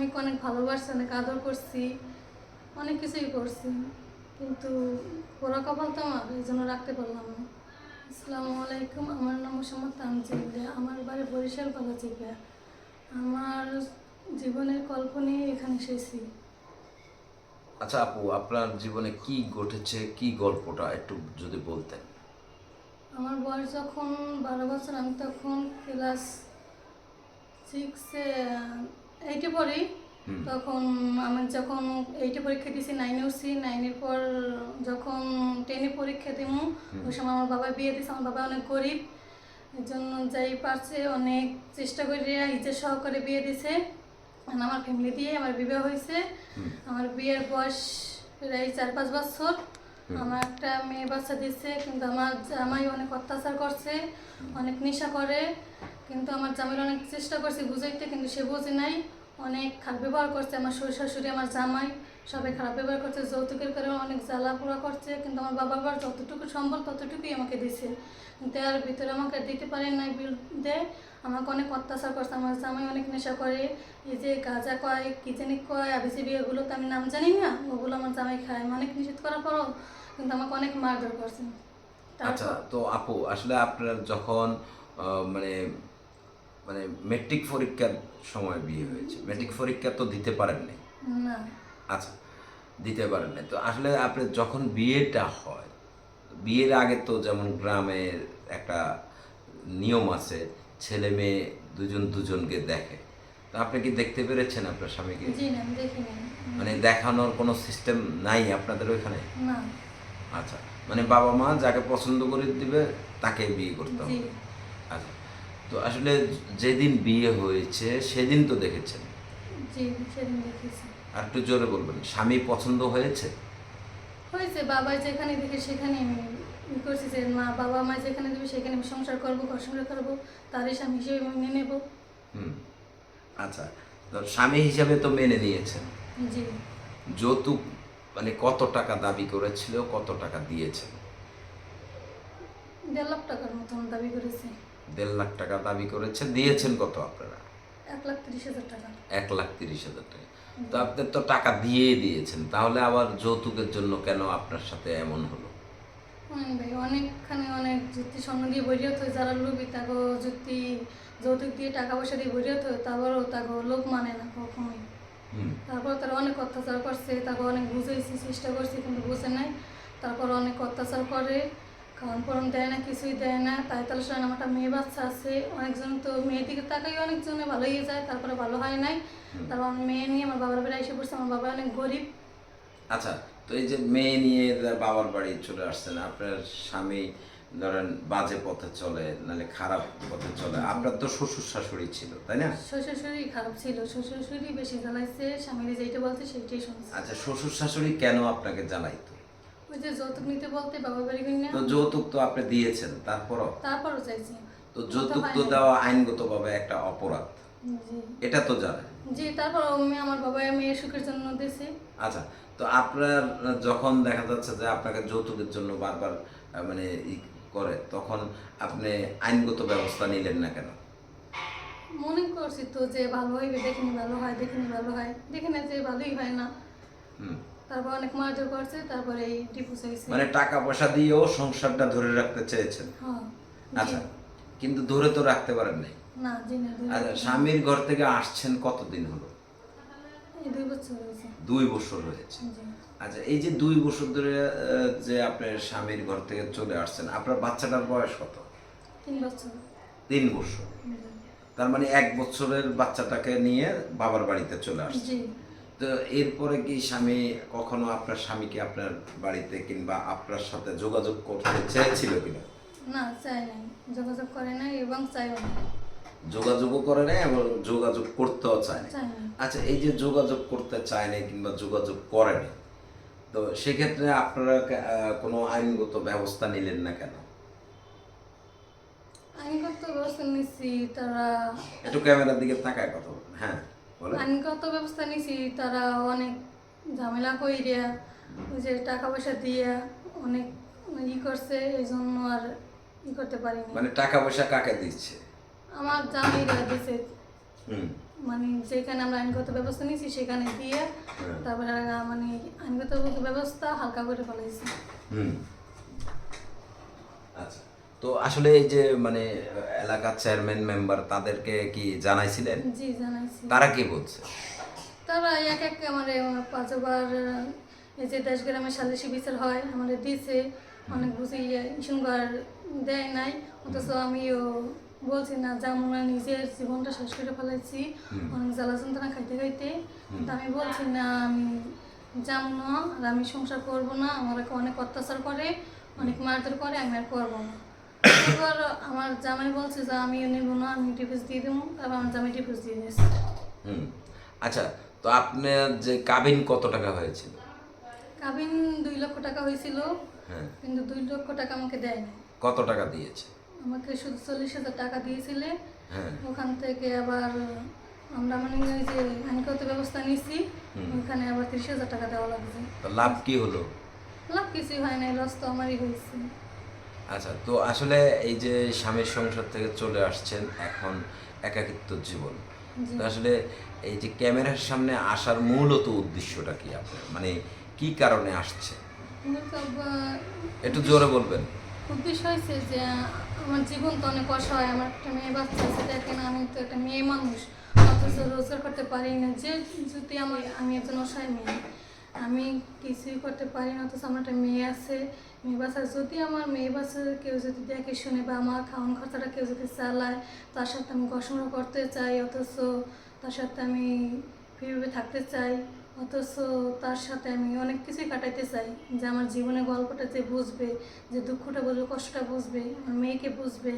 স্বামীকে অনেক ভালোবাসছি অনেক আদর করছি অনেক কিছুই করছি। কিন্তু পোড়া কপাল তো আমার এই জন্য রাখতে পারলাম না। আসসালামু আলাইকুম আমার নাম মোসাম্মদ তামজিদ আমার বাড়ি বরিশাল বাগাচিপা আমার জীবনের গল্প নিয়ে এখানে এসেছি। আচ্ছা আপু আপনার জীবনে কি ঘটেছে কি গল্পটা একটু যদি বলতেন? আমার বয়স যখন বারো বছর আমি তখন ক্লাস সিক্সে এইটে পড়ি। তখন আমি যখন এইটে পরীক্ষা দিয়েছি নাইনে উঠছি নাইনের পর যখন টেনে পরীক্ষা দিব ওই সময় আমার বাবা বিয়ে দিয়েছে আমার বাবা অনেক গরিব। এর জন্য যাই পারছে অনেক চেষ্টা করে ইজ্জত সহকারে বিয়ে দিছে। আর আমার ফ্যামিলি দিয়ে আমার বিবাহ হয়েছে আমার বিয়ের বয়স প্রায় চার পাঁচ বছর। আমার একটা মেয়ে বাচ্চা দিচ্ছে কিন্তু আমার জামাই অনেক অত্যাচার করছে অনেক নেশা করে। কিন্তু আমার জামাইয়ের অনেক চেষ্টা করছে বুঝাইতে কিন্তু সে বুঝে নাই। অনেক খারাপ ব্যবহার করছে। আমার শ্বশুর শাশুড়ি আমার জামাই সবাই খারাপ ব্যবহার করছে যৌতুকের কারণে অনেক জ্বালা পোড়া করছে কিন্তু আমার বাবা আবার যতটুকু সম্ভব ততটুকুই আমাকে দিছে। কিন্তু এর ভিতরে আমাকে দিতে পারে নাই বিল দেয় আমাকে অনেক অত্যাচার করছে। আমার জামাই অনেক নেশা করে। এই যে গাঁজা কয় কি জানি কয় আবিসিবি এগুলো তো আমি নাম জানি না ওগুলো আমার জামাই খায়। অনেক নিষেধ করার পরও কিন্তু আমাকে অনেক মারধর করছে। আচ্ছা তো আপু আসলে আপনার যখন মানে মানে মেট্রিক পরীক্ষার সময় বিয়ে হয়েছে। মেট্রিক পরীক্ষা তো দিতে পারেননি। না। আচ্ছা দিতে পারেন নাই তো আসলে আপনি যখন বিয়েটা হয় বিয়ের আগে তো যেমন গ্রামের একটা নিয়ম আছে ছেলে মেয়ে দুজন দুজনকে দেখে। তো আপনি কি দেখতে পেরেছেন আপনার স্বামীকে? জি না আমি দেখিনি। মানে দেখানোর কোনো সিস্টেম নাই আপনাদের ওইখানে? না। আচ্ছা মানে বাবা মা যাকে পছন্দ করে দিবে তাকে বিয়ে করতে হবে। আচ্ছা তো আসলে যেদিন বিয়ে হয়েছে সেদিন তো দেখেছেন? জি সেদিন দেখেছি। আর একটু জোরে বলবেন স্বামী পছন্দ হয়েছে? হয়েছে বাবা যেখানে দেখে সেখানে আমি করছি যে মা বাবা মা যেখানে দেবে সেখানে আমি সংসার করব ঘর সংসার করব তারই স্বামী হিসেবে মেনে নেব। হুম আচ্ছা তো স্বামী হিসাবে তো মেনে নিয়েছেন। জি। যৌতুক মানে কত টাকা দাবি করেছিল কত টাকা দিয়েছেন? দেড় লাখ টাকার মতন দাবি করেছে। দেড় লাখ টাকা দাবি করেছে দিয়েছেন কত আপনারা? এক লাখ তিরিশ হাজার টাকা। এক লাখ তিরিশ হাজার টাকা। তো আপনি তো টাকা দিয়েই দিয়েছেন তাহলে আবার যৌতুকের জন্য কেন আপনার সাথে এমন হলো? ভাই অনেকখানে অনেক যুক্তি স্বর্ণ দিয়ে বরিয়ত হয় যারা লোভী তাকে যুক্তি যৌতুক দিয়ে টাকা পয়সা দিয়ে বরিয়ত হয় তারপরও তাকে লোক মানে না কখনোই। তারপর তারা অনেক অত্যাচার করছে তারপর অনেক বুঝাইছি চেষ্টা করছি কিন্তু বুঝে নাই। তারপর অনেক অত্যাচার করে খাওয়ান পরম দেয় না কিছুই দেয় না তাই তাহলে সেখানে আমার একটা মেয়ে বাচ্চা আছে অনেকজন তো মেয়ের দিকে তাকাই অনেকজনে ভালো হয়ে যায় তারপরে ভালো হয় নাই। তারপর আমার মেয়ে নিয়ে আমার বাবার বাড়ি এসে পড়ছে আমার বাবা অনেক গরিব। আচ্ছা তো এই যে মেয়ে নিয়ে বাবার বাড়ি চলে আসছেন আপনার স্বামী ধরেন বাজে পথে চলে নাহলে খারাপ পথে চলে আপনার তো শ্বশুর শাশুড়ি ছিল তাই না? শ্বশুর শাশুড়ি খারাপ ছিল শ্বশুর শাশুড়ি বেশি জ্বালাইছে স্বামীরে যেইটা বলছে সেইটাই শুনছে। আচ্ছা শ্বশুর শাশুড়ি কেন আপনাকে জ্বালাইতো? ওই যে যৌতুক নিতে বলতে বাবা বাড়ি গই না? তো যৌতুক তো আপনি দিয়েছেন তারপরও? তারপরও চাইছি। তো যৌতুক তো দেওয়া আইনগতভাবে একটা অপরাধ। এটা তো জানেন। জি তারপর আমি আমার বাবা মেয়ের সুখের জন্য দিয়েছে। আচ্ছা তো আপনার যখন দেখা যাচ্ছে যে আপনাকে যৌতুকের জন্য বারবার মানে ই করে তখন আপনি আইনগত ব্যবস্থা নিলেন না কেন? মনে করছি তো যে ভালো হইবে দেখিনি ভালো হয় দেখিনি ভালো হয়। দেখি না যে ভালোই হয় না। হুম। তারপর অনেক মারধর করছে তারপরে এই ডিভোর্স হয়েছে মানে টাকা পয়সা দিয়েও সংসারটা ধরে রাখতে চেয়েছেন? হ্যাঁ আচ্ছা কিন্তু ধরে তো রাখতে পারেন নাই? না জি না আচ্ছা স্বামীর ঘর থেকে আসছেন কতদিন হলো? দুই বছর হয়েছে। দুই বছর হয়েছে। আচ্ছা এই যে দুই বছর ধরে যে আপনার স্বামীর ঘর থেকে চলে আসছেন আপনার বাচ্চাটার বয়স কত? তিন বছর। তিন বছর। তার মানে এক বছরের বাচ্চাটাকে নিয়ে বাবার বাড়িতে চলে আসছে তো এরপরে কি স্বামী কখনো আপনার স্বামীকে আপনার বাড়িতে কিংবা আপনার সাথে যোগাযোগ করতে চেয়েছিল কিনা? না চাই নাই। যোগাযোগ করে নাই এবং চাইও না যোগাযোগও করে নাই এবং যোগাযোগ করতেও চায় না আচ্ছা এই যে যোগাযোগ করতে চায় না কিংবা যোগাযোগ করে না তো সেক্ষেত্রে আপনারা কোনো আইনগত ব্যবস্থা নিলেন না কেন? আইনগত ব্যবস্থা নিচ্ছি তারা একটু ক্যামেরার দিকে তাকায় কথা বলুন হ্যাঁ। আইনগত ব্যবস্থা নিছি তারা অনেক ঝামেলা কইরিয়া ওই যে টাকা পয়সা দিয়া অনেক ই করছে এই জন্য আর ই করতে পারিনি। মানে টাকা পয়সা কাকে দিচ্ছে? আমার জামাইরা দিছে। মানে যেখানে আমরা আইনগত ব্যবস্থা নিয়েছি সেখানে দিয়ে হ্যাঁ। তারপরে মানে আইনগত ব্যবস্থা হালকা করে ফেলাইছি। হুম। আচ্ছা। তো আসলে এই যে মানে এলাকার চেয়ারম্যান মেম্বার তাদেরকে কি জানাইছিলেন? জি জানাইছি। তারা কি বলছে? তারা এক এক আমারে পাঁচবার এই যে দেশ গ্রামে সালিশি বিচার হয় আমাদের দিছে অনেক বুঝিয়ে ইসুনবার দেয় নাই অথচ আমিও বলছি না যেমন নিজের জীবনটা শেষ করে ফেলাইছি অনেক জ্বালা যন্ত্রণা খাইতে খাইতে। কিন্তু আমি বলছি না আমি যেমন আর আমি সংসার করব না আমার অনেক অত্যাচার করে অনেক মারধর করে আমি আর করব না। এবার আমার জামাই বলছে যে আমিও নেব না আমি ডিভোর্স দিয়ে দেবো তারপর আমার জামাই ডিভোর্স দিয়ে দিয়েছে হুম। আচ্ছা তো আপনার যে কাবিন কত টাকা হয়েছিল? কাবিন দুই লক্ষ টাকা হয়েছিল হ্যাঁ। কিন্তু দুই লক্ষ টাকা আমাকে দেয় না কত টাকা দিয়েছে? আমাকে শুধু চল্লিশ হাজার টাকা দিয়েছিলে। হ্যাঁ। ওখান থেকে আবার আমরা মানে ওই যে আইনগত ব্যবস্থা নিয়েছি ওখানে আবার তিরিশ হাজার টাকা দেওয়া লাগছে। তো লাভ কি হলো? লাভ কিছুই হয় নাই লস তো আমারই হয়েছে। আচ্ছা তো আসলে এই যে স্বামীর সংসার থেকে চলে আসছেন এখন একাকিত্ব জীবন আসলে এই যে ক্যামেরার সামনে আসার মূলত উদ্দেশ্যটা কি আপনার? মানে কি কারণে আসছে? একটু জোরে বলবেন। উদ্দেশ্য হয়েছে যে আমার জীবন তো অনেক অসহায় আমার একটা মেয়ে বাচ্চা আছে দেখেন আমি তো একটা মেয়ে মানুষ অথচ রোজগার করতে পারি না। যে যদি আমার আমি একজন অসহায় মেয়ে আমি কিছুই করতে পারি না, অথচ আমার একটা মেয়ে আছে। মেয়ে বাচ্চা যদি আমার মেয়ে বাচ্চা কেউ যদি দেখে শুনে বা আমার খাওয়ান খরচাটা কেউ যদি চালায়, তার সাথে আমি গঠন করতে চাই, অথচ তার সাথে আমি ফ্রিভাবে থাকতে চাই, অথচ তার সাথে আমি অনেক কিছুই কাটাইতে চাই। যে আমার জীবনের গল্পটা যে বুঝবে, যে দুঃখটা বুঝবে, কষ্টটা বুঝবে, আমার মেয়েকে বুঝবে।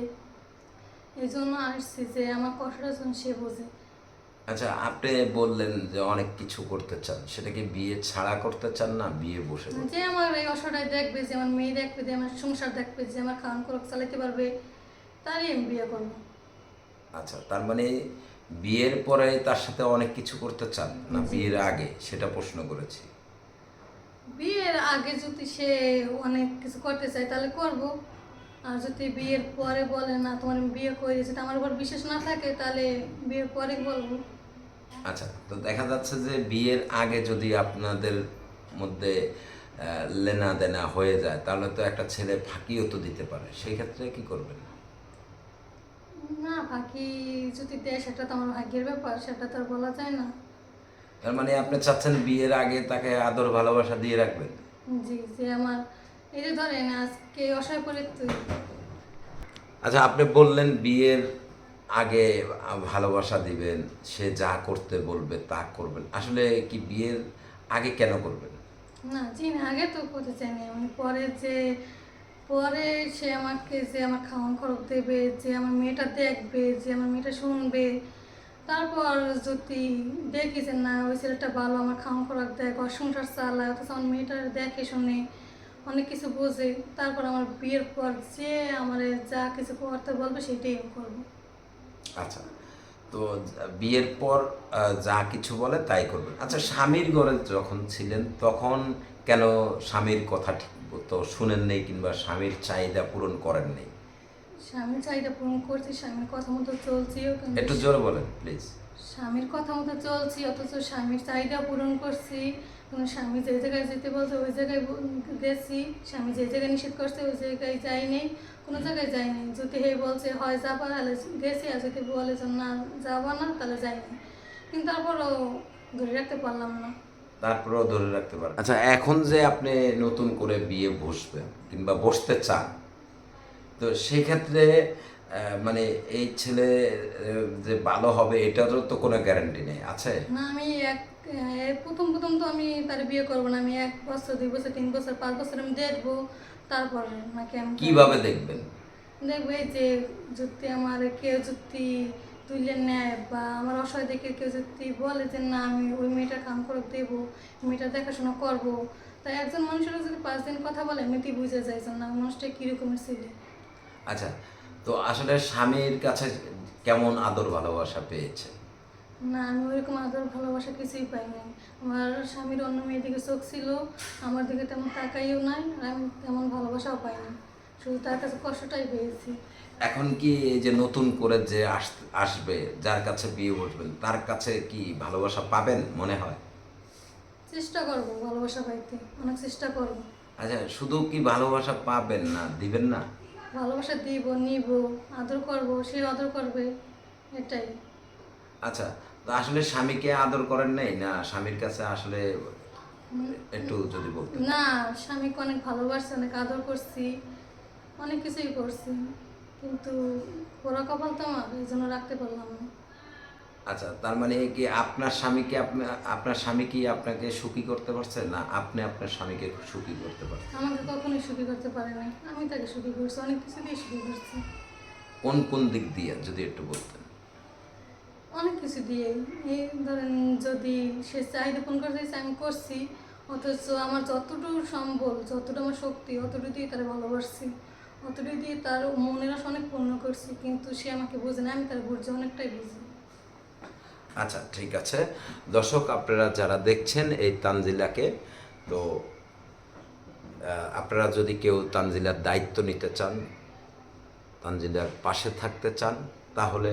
এই জন্য আসছি যে আমার কষ্টটা যেন সে বোঝে। আচ্ছা আপনি বললেন যে অনেক কিছু করতে চান। সেটা কি বিয়ে ছাড়া করতে চান না বিয়ে বসে যে আমার এই অসহায় দেখবে যে আমার মেয়ে দেখবে যে আমার সংসার দেখবে যে আমার খাওয়ান খরচ চালাতে পারবে তারই আমি বিয়ে করব। আচ্ছা তার মানে বিয়ের পরে তার সাথে অনেক কিছু করতে চান না বিয়ের আগে? সেটা প্রশ্ন করেছি। বিয়ের আগে যদি সে অনেক কিছু করতে চায় তাহলে করব। আর যদি বিয়ের পরে বলে না তোমার বিয়ে করে যদি আমার উপর বিশ্বাস না থাকে তাহলে বিয়ের পরে বলব। আচ্ছা তো দেখা যাচ্ছে যে বিয়ের আগে যদি আপনাদের মধ্যে লেনা দেনা হয়ে যায় তাহলে তো একটা ছেলে ফাঁকিও তো দিতে পারে। সেই ক্ষেত্রে কি করবেন? না ফাঁকি যদি দেয় সেটা তো আমার ভাগ্যের ব্যাপার সেটা তো আর বলা যায় না। তার মানে আপনি চাচ্ছেন বিয়ের আগে তাকে আদর ভালোবাসা দিয়ে রাখবেন? জি যে আমার এই যে ধরেন আজকে অসহায় পরে তুই। আচ্ছা আপনি বললেন বিয়ের আগে ভালোবাসা দিবেন সে যা করতে বলবে তা করবেন। আসলে কি বিয়ের আগে কেন করবেন? না জি না আগে তো করতে চাইনি আমি। পরে যে পরে সে আমাকে যে আমার খাওয়ান খরচ দেবে যে আমার মেয়েটা দেখবে যে আমার মেয়েটা শুনবে। তারপর যদি দেখি যে না ওই ছেলেটা ভালো আমার খাওয়ান খরচ দেয় ঘর সংসার চালায় অথচ আমার মেয়েটা দেখে শুনে অনেক কিছু বোঝে তারপর আমার বিয়ের পর যে আমার যা কিছু করতে বলবে সেটাই আমি করব। আচ্ছা তো বিয়ের পর যা কিছু বলে তাই করবেন আচ্ছা স্বামীর ঘরে যখন ছিলেন তখন কেন স্বামীর কথা ঠিক তো শুনেন নেই কিংবা স্বামীর চাহিদা পূরণ করেন নেই? স্বামীর চাহিদা পূরণ করছি স্বামীর কথা মতো চলছিও কিন্তু একটু জোরে বলেন প্লিজ। স্বামীর কথা মতো চলছি অথচ স্বামীর চাহিদা পূরণ করছি। কোনো স্বামী যে জায়গায় যেতে বলছে ওই জায়গায় গেছি। স্বামী যে জায়গায় নিষেধ করছে ওই জায়গায় যাইনি। কোনো জায়গায় যাইনি। যদি হে বলছে হয় যাবা তাহলে গেছি। আর যদি বলে যে না যাবা না তাহলে যাইনি। কিন্তু তারপরও ধরে রাখতে পারলাম না। তারপরেও ধরে রাখতে পারেন আচ্ছা এখন যে আপনি নতুন করে বিয়ে বসবেন কিংবা বসতে চান তো সেই ক্ষেত্রে আহ, মানে এই ছেলে যে ভালো হবে এটারও তো কোনো গ্যারান্টি নেই আছে? না আমি এক প্রথম প্রথম তো আমি তার বিয়ে করব না আমি এক বছর দুই বছর তিন বছর পাঁচ বছর আমি দেখব তারপর নাকি আমি কীভাবে দেখবেন? দেখবে যে যদি আমার কেউ যদি তুলে নেয় বা আমার অসহায় দেখে কেউ যদি বলে যে না আমি ওই মেয়েটার কাম করে দেবো মেয়েটার দেখাশোনা করব তাই একজন মানুষের যদি পাঁচ দিন কথা বলে এমনিতেই বুঝে যায় যে না মানুষটা কীরকমের ছেলে? আচ্ছা তো আসলে স্বামীর কাছে কেমন আদর ভালোবাসা পেয়েছে? না আমি ওইরকম আদর ভালোবাসা কিছুই পাইনি আমার স্বামীর অন্য মেয়ের দিকে চোখ ছিল আমার দিকে তেমন তাকাইও নাই আর আমি তেমন ভালোবাসাও পাইনি শুধু তার কাছে কষ্টটাই পেয়েছি। এখন কি যে নতুন করে যে আস- আসবে যার কাছে বিয়ে বসবেন তার কাছে কি ভালোবাসা পাবেন মনে হয়? চেষ্টা করব ভালোবাসা পাইতে অনেক চেষ্টা করব। আচ্ছা শুধু কি ভালোবাসা পাবেন না দিবেন না? ভালোবাসা দিব নিব আদর করব সে আদর করবে এটাই। আচ্ছা তো আসলে স্বামীকে আদর করেন নাই? না স্বামীর কাছে আসলে একটু যদি বলতেন। না স্বামীকে অনেক ভালোবাসছি অনেক আদর করছি অনেক কিছুই করছি। কিন্তু পোড়া কপাল তো আমার এই জন্য রাখতে পারলাম না। আচ্ছা তার মানে কি আপনার স্বামীকে আপনি আপনার স্বামী কি আপনাকে সুখী করতে পারছে? না আপনি আপনার স্বামীকে সুখী করতে পারছেন। আমাকে কখনোই সুখী করতে পারে না আমি তাকে সুখী করছি অনেক কিছু দিয়ে সুখী করছি। কোন কোন দিক দিয়ে যদি একটু বলতেন? অনেক কিছু দিয়ে। এই ধরেন যদি সে চাহিদা পূরণ করতে চাইছে আমি করছি। অথচ আমার যতটুকু সম্বল যতটুকু আমার শক্তি অতটুকু দিয়ে তারা ভালোবাসছি। অতটুকু দিয়ে তার মনের আশা অনেক পূর্ণ করছি কিন্তু সে আমাকে বোঝে না আমি তার বুঝছি অনেকটাই বুঝি। আচ্ছা ঠিক আছে। দর্শক, আপনারা যারা দেখছেন এই তানজিলাকে, তো আপনারা যদি কেউ তানজিলার দায়িত্ব নিতে চান, তানজিলার পাশে থাকতে চান, তাহলে